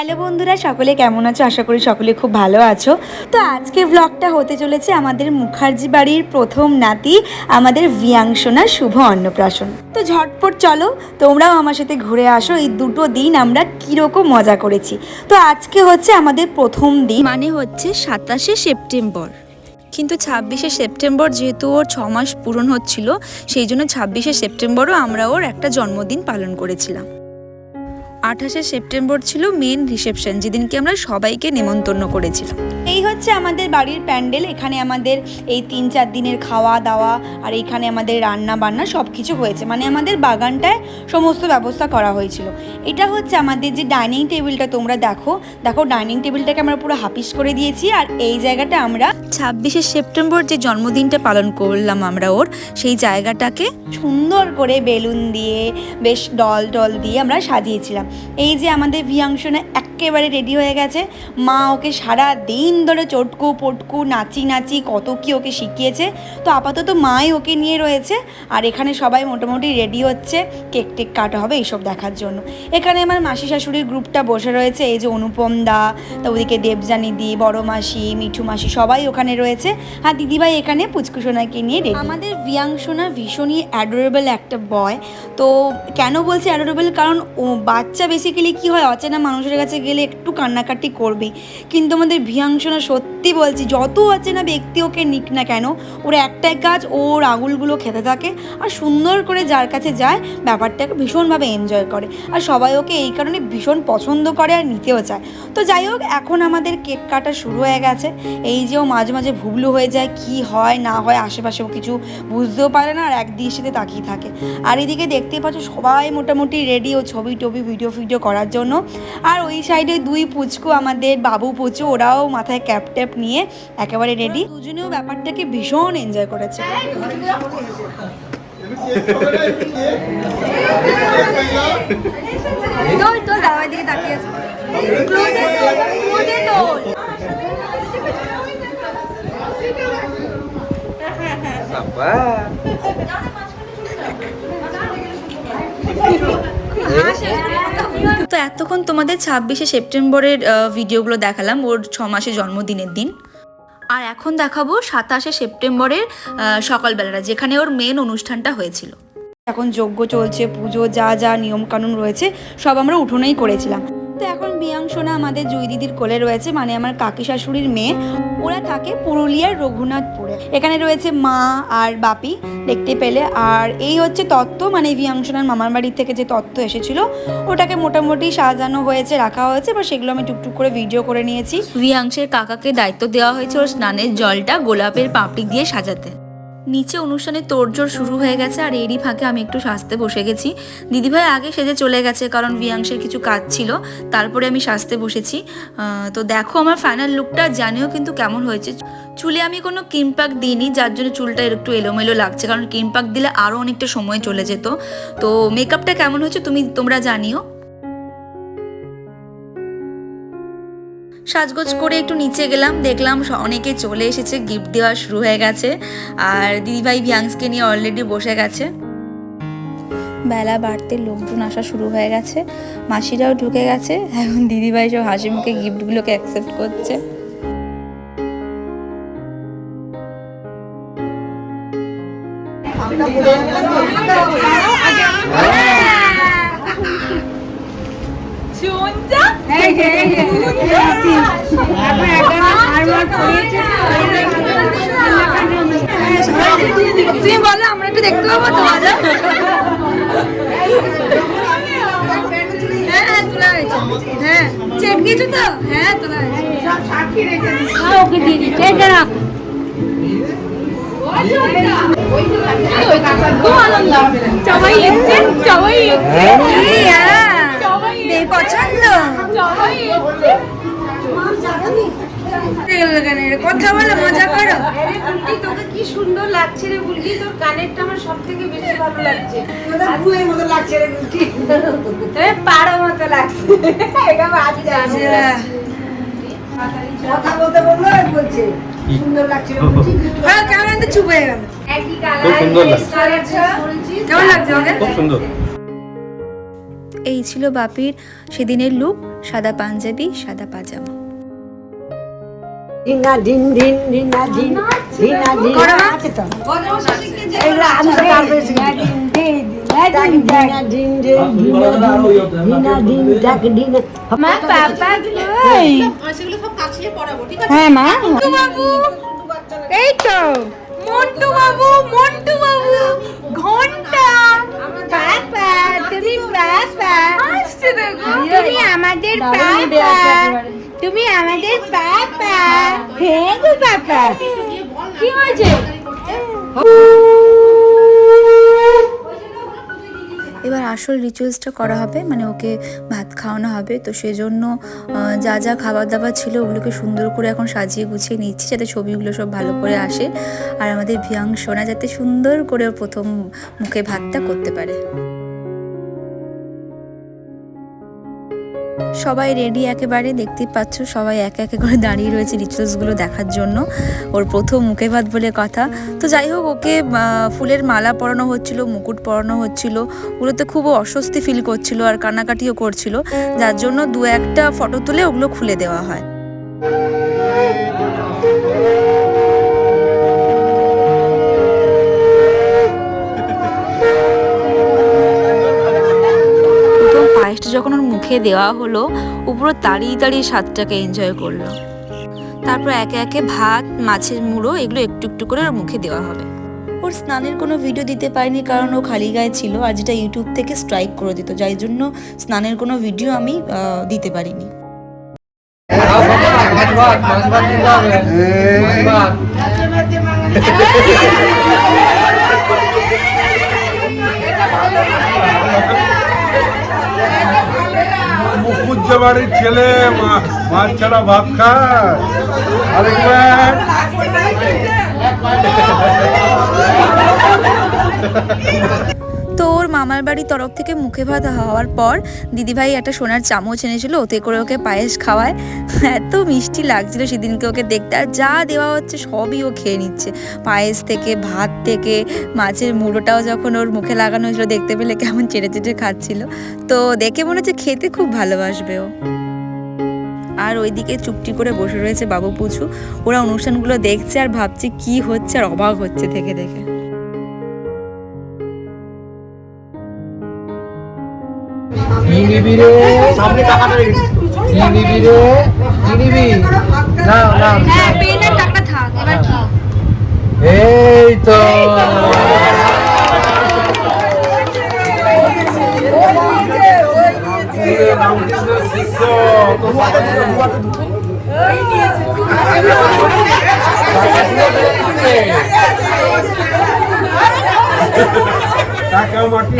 Hello বন্ধুরা, সকলে কেমন আছো? আশা করি সকলে খুব ভালো আছো। তো আজকের ব্লগটা হতে চলেছে আমাদের মুখার্জি বাড়ির প্রথম নাতি, আমাদের ভিয়াংশনা শুভ অন্নপ্রাশন। তো ঝটপট চলো, তোমরাও আমার সাথে ঘুরে আসো, এই দুটো দিন আমরা কীরকম মজা করেছি। তো আজকে হচ্ছে আমাদের প্রথম দিন। মানে হচ্ছে সাতাশে সেপ্টেম্বর। কিন্তু ছাব্বিশে সেপ্টেম্বর যেহেতু ওর ছ মাস পূরণ হচ্ছিল, সেই জন্য ছাব্বিশে সেপ্টেম্বরও আমরা ওর একটা জন্মদিন পালন করেছিলাম। আঠাশে সেপ্টেম্বর ছিল মেন রিসেপশন যেদিনকে আমরা সবাইকে নেমন্তন্ন করেছিলাম। এই হচ্ছে আমাদের বাড়ির প্যান্ডেল এখানে আমাদের এই তিন চার দিনের খাওয়া দাওয়া আর এখানে আমাদের রান্না বান্না সব কিছু হয়েছে। মানে আমাদের বাগানটায় সমস্ত ব্যবস্থা করা হয়েছিল। এটা হচ্ছে আমাদের যে ডাইনিং টেবিলটা তোমরা দেখো। দেখো ডাইনিং টেবিলটাকে আমরা পুরো হাপিস করে দিয়েছি আর এই জায়গাটা আমরা ছাব্বিশে সেপ্টেম্বর যে জন্মদিনটা পালন করলাম আমরা ওর সেই জায়গাটাকে সুন্দর করে বেলুন দিয়ে বেশ ডল টল দিয়ে আমরা সাজিয়েছিলাম। এই যে আমাদের ভিয়াংশনা একেবারে রেডি হয়ে গেছে। মা ওকে সারা দিন ধরে চটকু, পটকু, নাচি নাচি, কত কি ওকে শিখিয়েছে। তো আপাতত মাই ওকে নিয়ে রয়েছে আর এখানে সবাই মোটামুটি রেডি হচ্ছে। কেক টেক কাটা হবে এইসব দেখার জন্য। এখানে আমার মাসি শাশুড়ির গ্রুপটা বসে রয়েছে। এই যে অনুপম দা তা ওদিকে দেবজানি দি, বড় মাসি, মিঠু মাসি সবাই ওখানে রয়েছে। আর দিদিভাই এখানে পুচকুসোনাকে নিয়ে রেডি আমাদের ভিয়াংশোনা ভীষণই অ্যাডোরেবল একটা বয় তো কেন বলছি অ্যাডোরেবল কারণ ও বাচ্চা বেসিক্যালি কি হয়, অচেনা মানুষের কাছে গেলে একটু কান্নাকাটি করবে। কিন্তু আমাদের ভিয়াংশোনা সত্যি বলছি, যত অচেনা ব্যক্তি ওকে নিক না কেন, ওর একটাই কাজ, ওর আঙুলগুলো খেতে থাকে আর সুন্দর করে যার কাছে যায়, ব্যাপারটাকে ভীষণভাবে এনজয় করে। আর সবাই ওকে এই কারণে ভীষণ পছন্দ করে আর নিতেও চায়। তো যাই হোক, এখন আমাদের কেক কাটা শুরু হয়ে গেছে। এই যে ও মাঝে মাঝে ভুবলু হয়ে যায়, কি হয়, না হয় আশেপাশেও কিছু বুঝতেও পারে না আর এক দৃষ্টিতে তাকিয়ে থাকে। আর এদিকে দেখতেই পাচ্ছ সবাই মোটামুটি রেডি ও ছবি টবি ভিডিও ফিডিও করার জন্য। আর ওই সাইডে দুই পুচকু আমাদের বাবু পুচু ওরাও মাথায় ক্যাপ ট্যাপ নিয়ে একেবারে রেডি দুজনেও ব্যাপারটাকে ভীষণ এনজয় করেছে। দিকে তাকিয়ে আছে। এতক্ষণ তোমাদের ছাব্বিশে সেপ্টেম্বরের ভিডিওগুলো দেখালাম, ওর ছ মাসে জন্মদিনের দিন। আর এখন দেখাবো সাতাশে সেপ্টেম্বরের সকালবেলাটা, যেখানে ওর মেন অনুষ্ঠানটা হয়েছিল। এখন যজ্ঞ চলছে, পুজো, যা যা নিয়মকানুন রয়েছে, সব আমরা উঠোনেই করেছিলাম। তো এখন বিয়াংশনা আমাদের জুই দিদির কোলে রয়েছে মানে আমার কাকি শাশুড়ির মেয়ে। ওরা থাকে পুরুলিয়ার রঘুনাথপুরে। এখানে রয়েছে মা আর বাপি, দেখতে পেলে। আর এই হচ্ছে তত্ত্ব মানে বিয়াংশনার মামার বাড়ি থেকে যে তত্ত্ব এসেছিল, ওটাকে মোটামুটি সাজানো হয়েছে, রাখা হয়েছে। বা সেগুলো আমি টুকটুক করে ভিডিও করে নিয়েছি। রিয়াংশের কাকাকে দায়িত্ব দেওয়া হয়েছে ওর স্নানের জলটা গোলাপের পাপড়ি দিয়ে সাজাতে। নিচে অনুষ্ঠানে তোড়জোড় শুরু হয়ে গেছে আর এরই ফাঁকে আমি একটু সাজতে বসে গেছি। দিদিভাই আগে সেজে চলে গেছে কারণ ভিয়াংশের কিছু কাজ ছিল, তারপরে আমি সাজতে বসেছি। তো দেখো আমার ফাইনাল লুকটা জানিও কিন্তু কেমন হয়েছে। চুলে আমি কোনো কিমপাক দিইনি, যার জন্য চুলটা একটু এলোমেলো লাগছে, কারণ কিমপাক দিলে আরও অনেকটা সময় চলে যেত। তো মেকআপটা কেমন হয়েছে তুমি, তোমরা জানিও। সাজগোজ করে একটু নিচে গেলাম, দেখলাম অনেকে চলে এসেছে গিফট দেওয়া শুরু হয়ে গেছে। আর দিদিভাই ভিয়াংসকে নিয়ে অলরেডি বসে গেছে। বেলা বাড়তে লোকজন আসা শুরু হয়ে গেছে, মাসিরাও ঢুকে গেছে, এখন দিদিভাই সব হাসি মুখে গিফটগুলোকে অ্যাকসেপ্ট করছে। তুমি বলো আমরা একটু দেখতে পাবো তো হ্যাঁ হ্যাঁ তোলা হয়েছে। হ্যাঁ চেটকেছো তো? হ্যাঁ তোলা হয়েছে। ওকে দিয়ে দিচ্ছি এটা রাখ সবাই এসছে সবাই এসছে পছন্দ? কথা বলো মজা করো। তোকে কি সুন্দর লাগছে রে বুলটি তোর কানেরটা আমার সব থেকে বেশি ভালো লাগছে। তোর পাড়ো মতো লাগছে এটা বাচ্চা কথা বলতে বলল আর বলছে সুন্দর লাগছে রে বলছি, একটু হ্যাঁ কেমন তো চুপ হয়ে গেল। একই কালার কেমন লাগছে ওকে? খুব সুন্দর। এই ছিল বাপির সেদিনের লুক সাদা পাঞ্জাবি সাদা পাজামা হ্যাঁ মা এই তো মন্টু বাবু মন্টু বাবু ঘণ্টা পাপা তুমি পাপা তুমি আমাদের পাপা তুমি আমাদের পাপা হ্যাঁ গো পাপা কি হয়েছে? এবার আসল রিচুয়ালসটা করা হবে মানে ওকে ভাত খাওয়ানো হবে। তো সেজন্য যা যা খাবার দাবার ছিল ওগুলোকে সুন্দর করে এখন সাজিয়ে গুছিয়ে নিচ্ছি যাতে ছবিগুলো সব ভালো করে আসে। আর আমাদের ভিয়াং সোনা যাতে সুন্দর করে প্রথম মুখে ভাতটা করতে পারে। সবাই রেডি একেবারে। দেখতেই পাচ্ছ সবাই একে একে করে দাঁড়িয়ে রয়েছে রিচুয়ালসগুলো দেখার জন্য। ওর প্রথম মুখে ভাত বলে কথা। তো যাই হোক, ওকে ফুলের মালা পরানো হচ্ছিল, মুকুট পরানো হচ্ছিল। ওগুলোতে খুব অস্বস্তি ফিল করছিল আর কান্নাকাটিও করছিল। যার জন্য দু একটা ফটো তুলে ওগুলো খুলে দেওয়া হয়। যখন ওর মুখে দেওয়া হলো উপরে তাড়িয়ে তাড়িয়ে স্বাদটাকে এনজয় করল। তারপর একে একে ভাত মাছের মুড়ো এগুলো একটু একটু করে ওর মুখে দেওয়া হবে। ওর স্নানের কোনো ভিডিও দিতে পারিনি কারণ ও খালি গায়ে ছিল আর যেটা ইউটিউব থেকে স্ট্রাইক করে দিত যাই জন্য স্নানের কোনো ভিডিও আমি দিতে পারিনি। মুকুজ্জে বাড়ির ছেলে মা- মাছ ছাড়া ভাত খায়। আরেকবার। তো ওর মামার বাড়ির তরফ থেকে মুখে ভাত হওয়ার পর দিদিভাই একটা সোনার চামচ এনেছিল, ওতে করে ওকে পায়েস খাওয়ায়। এত মিষ্টি লাগছিল সেদিনকে ওকে দেখতে। আর যা দেওয়া হচ্ছে সবই ও খেয়ে নিচ্ছে। পায়েস থেকে, ভাত থেকে, মাছের মুড়োটাও যখন ওর মুখে লাগানো হয়েছিল, দেখতে পেলে কেমন চেটে চেটে খাচ্ছিল। তো দেখে মনে হচ্ছে খেতে খুব ভালোবাসবে ও। আর ওইদিকে চুপটি করে বসে রয়েছে বাবু পুচু। ওরা অনুষ্ঠানগুলো দেখছে আর ভাবছে কি হচ্ছে আর অবাক হচ্ছে থেকে দেখে কি নিবি রে সামনে টাকাটা তো। কি নিবি রে কি নিবি না না হ্যাঁ পেনের টাকা থাক এবার কি? এই তো। রামকৃষ্ণের শিষ্য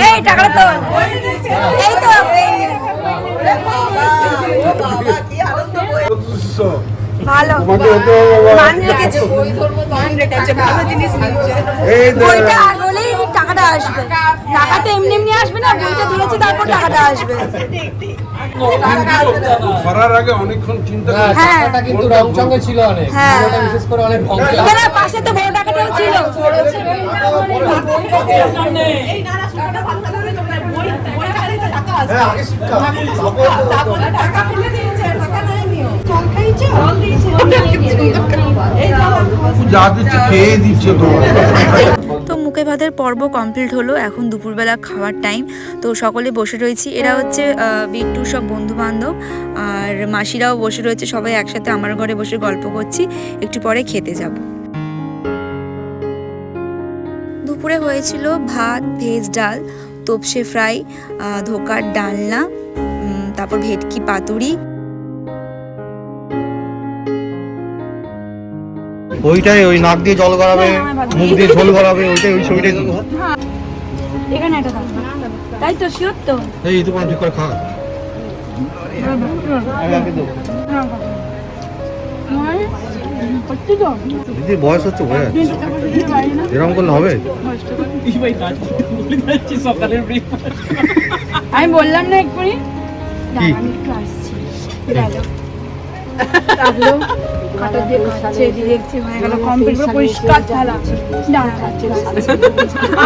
এই টাকাটা তো এই। তো ভালো। তোমাকে হতে মান রেখেছে। এই দেখ। বইটা হলেই টাকাটা আসবে। টাকা এমনি এমনি আসবে না বইটা তারপর টাকাটা আসবে। করার আগে অনেকক্ষণ চিন্তা হ্যাঁ। কিন্তু রং সঙ্গে ছিল অনেক। হ্যাঁ। বিশেষ করে অনেক পাশে তো বড় ছিল হ্যাঁ তো- যা দিচ্ছে খেয়ে দিচ্ছে তো। তো মুখে ভাতের পর্ব কমপ্লিট হলো এখন দুপুরবেলা খাওয়ার টাইম। তো সকলে বসে রয়েছি এরা হচ্ছে বিট্টুর সব বন্ধু বান্ধব আর মাসিরাও বসে রয়েছে সবাই একসাথে আমার ঘরে বসে গল্প করছি একটু পরে খেতে যাব। দুপুরে হয়েছিল ভাত ভেজ ডাল তোপসে ফ্রাই ধোকার ডালনা তারপর ভেটকি পাতুরি। ওইটাই ওই নাক দিয়ে জল গড়াবে মুখ দিয়ে ঝোল গড়াবে ওইটাই ওই ছবিটাই তো এখানে একটা তাই তো শিওর তো? এই তো ঠিক করে খা। আমি আগে দেবো দিদি বয়স হচ্ছে হয়ে যাচ্ছে। এরকম করলে হবে? আমি বললাম না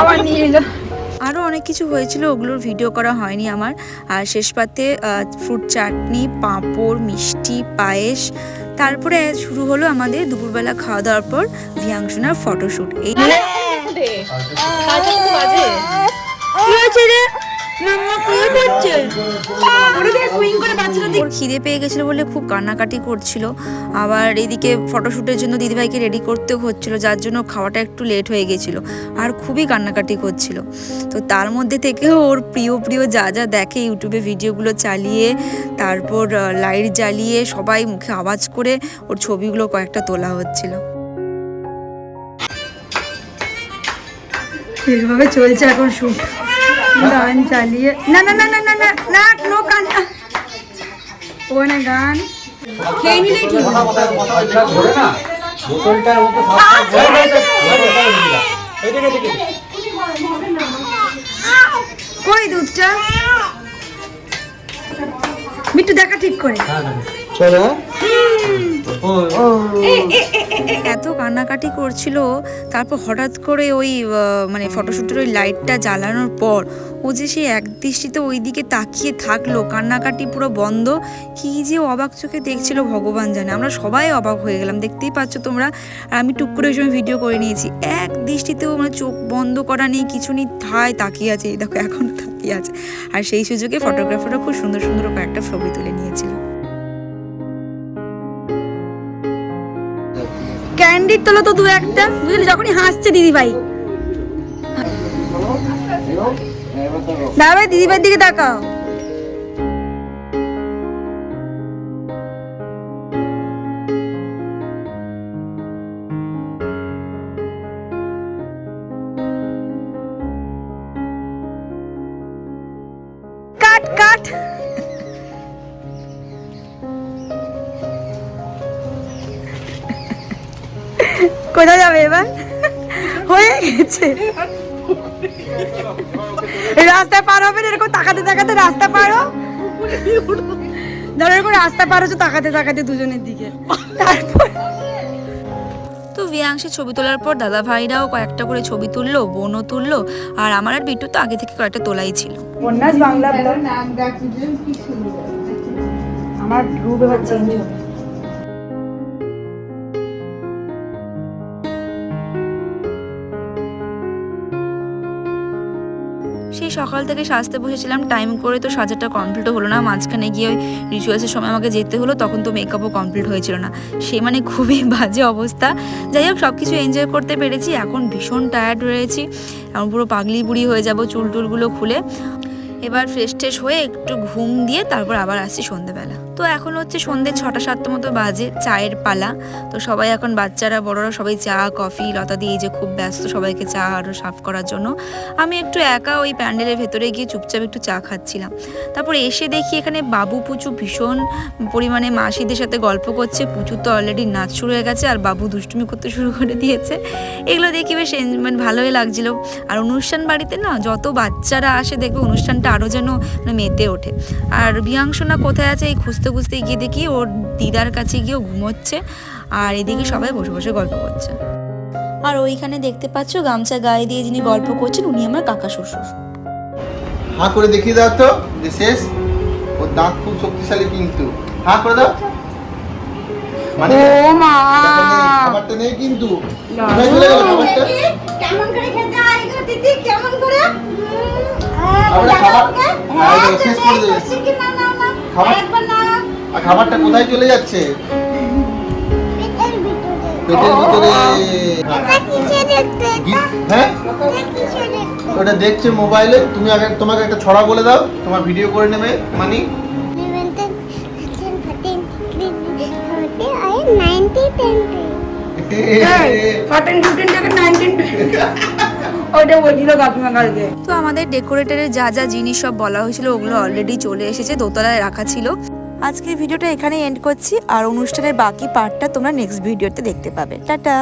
আবার নিয়ে এলো। আরও অনেক কিছু হয়েছিল ওগুলোর ভিডিও করা হয়নি আমার। আর শেষ পাতে ফ্রুট চাটনি পাঁপড় মিষ্টি পায়েস তারপরে শুরু হলো আমাদের দুপুরবেলা খাওয়া দাওয়ার পর ভিয়াংশনার ফটোশ্যুট এই ওর খিদে পেয়ে গেছিল বলে খুব কান্নাকাটি করছিল। আবার এদিকে ফটোশ্যুটের জন্য দিদিভাইকে রেডি করতেও হচ্ছিল যার জন্য খাওয়াটা একটু লেট হয়ে গেছিল আর খুবই কান্নাকাটি করছিল। তো তার মধ্যে থেকেও ওর প্রিয় প্রিয় যা যা দেখে ইউটিউবে ভিডিওগুলো চালিয়ে তারপর লাইট জ্বালিয়ে সবাই মুখে আওয়াজ করে ওর ছবিগুলো কয়েকটা তোলা হচ্ছিল। এইভাবে চলছে এখন শুট। গান চালিয়ে না না না না না না না নো গান ওখানে গান খেয়ে নিলেই ঠিক বোতলটার মতো কই দুধটা? মিট্টু দেখা ঠিক করে। চলো এত কান্নাকাটি করছিল, তারপর হঠাৎ করে ওই মানে ফটোশ্যুটের ওই লাইটটা জ্বালানোর পর ও যে সে এক দৃষ্টিতে ওই দিকে তাকিয়ে থাকল, কান্নাকাটি পুরো বন্ধ। কি যে অবাক চোখে দেখছিল ভগবান জানে। আমরা সবাই অবাক হয়ে গেলাম। দেখতেই পাচ্ছ তোমরা, আর আমি টুক করে ওই সময় ভিডিও করে নিয়েছি। এক দৃষ্টিতেও মানে চোখ বন্ধ করা নেই, কিছু নেই, ঠায় তাকিয়ে আছে। দেখো এখনও তাকিয়ে আছে। আর সেই সুযোগে ফটোগ্রাফাররা খুব সুন্দর সুন্দর কয়েকটা ছবি তুলে নিয়েছিল। ক্যান্ডির তোলো তো দু একটা। বুঝলি যখনই হাসছে দিদিভাই। দাদা ভাই দিদিভাইয়ের দিকে তাকাও। কোথায় যাবে এবার? হয়ে গেছে। রাস্তায় পার হবে এরকম তাকাতে তাকাতে রাস্তা পারো ধরো এরকম রাস্তা পার হচ্ছে তাকাতে তাকাতে দুজনের দিকে। তারপর তো ভিয়াংশে ছবি তোলার পর দাদা ভাইরাও কয়েকটা করে ছবি তুললো বোনও তুললো আর আমার আর বিট্টু তো আগে থেকে কয়েকটা তোলাই ছিল। বাংলা আমার চেঞ্জ হবে সকাল থেকে সাজতে বসেছিলাম টাইম করে তো সাজাটা কমপ্লিট হলো না। মাঝখানে গিয়ে ওই রিচুয়ালসের সময় আমাকে যেতে হলো, তখন তো মেকআপও কমপ্লিট হয়েছিল না। সে মানে খুবই বাজে অবস্থা। যাই হোক সব কিছু এনজয় করতে পেরেছি। এখন ভীষণ টায়ার্ড রয়েছি। এখন পুরো পাগলি বুড়ি হয়ে যাব চুল টুলগুলো খুলে। এবার ফ্রেশ ট্রেশ হয়ে একটু ঘুম দিয়ে তারপর আবার আসছি সন্ধেবেলা। তো এখন হচ্ছে সন্ধে ছটা সাতটা মতো বাজে, চায়ের পালা। তো সবাই এখন বাচ্চারা, বড়রা সবাই চা, কফি, লতা দিয়ে যে খুব ব্যস্ত সবাইকে চা আরও সাফ করার জন্য। আমি একটু একা ওই প্যান্ডেলের ভেতরে গিয়ে চুপচাপ একটু চা খাচ্ছিলাম। তারপর এসে দেখি এখানে বাবু পুচু ভীষণ পরিমাণে মাসিদের সাথে গল্প করছে। পুচু তো অলরেডি নাচ শুরু হয়ে গেছে আর বাবু দুষ্টুমি করতে শুরু করে দিয়েছে। এগুলো দেখি বেশ মানে ভালোই লাগছিল। আর অনুষ্ঠান বাড়িতে না যত বাচ্চারা আসে দেখবে অনুষ্ঠানটা আরও যেন মেতে ওঠে। আর বিয়াংশনা কোথায় আছে এই খুঁজতে খুঁজতে গিয়ে দেখি ওর দিদার কাছে গিয়েও ঘুমোচ্ছে আর এদিকে সবাই বসে বসে গল্প করছে। আর ওইখানে দেখতে পাচ্ছ গামছা গায়ে দিয়ে যিনি গল্প করছেন উনি আমার কাকা শ্বশুর। হাঁ করে দেখিয়ে দাও তো যে শেষ। ওর দাঁত খুব শক্তিশালী কিন্তু। হাঁ করে দাও। মানে ও মা। খাবারটা নেই কিন্তু। কোথায় চলে গেল খাবারটা। কেমন করে খেতে হয় দিদি? কেমন করে? আমরা খাবার হ্যাঁ, শেষ করে দেবে। খাবার না। আর খাবারটা কোথায় চলে যাচ্ছে? পেটের ভিতরে। হ্যাঁ? ওটা দেখছে মোবাইলে। তুমি আগে তোমাকে একটা ছড়া বলে দাও। তোমার ভিডিও করে নেবে মানি। ফর্টিন ফিফটিন থেকে নাইনটিন তো আমাদের ডেকোরেটরের যা যা জিনিস সব বলা হয়েছিল, ওগুলো অলরেডি চলে এসেছে, দোতলায় রাখা ছিল। আজকের ভিডিওটা এখানে এন্ড করছি, আর অনুষ্ঠানের বাকি পার্টটা তোমরা নেক্সট ভিডিওতে দেখতে পাবে। টাটা!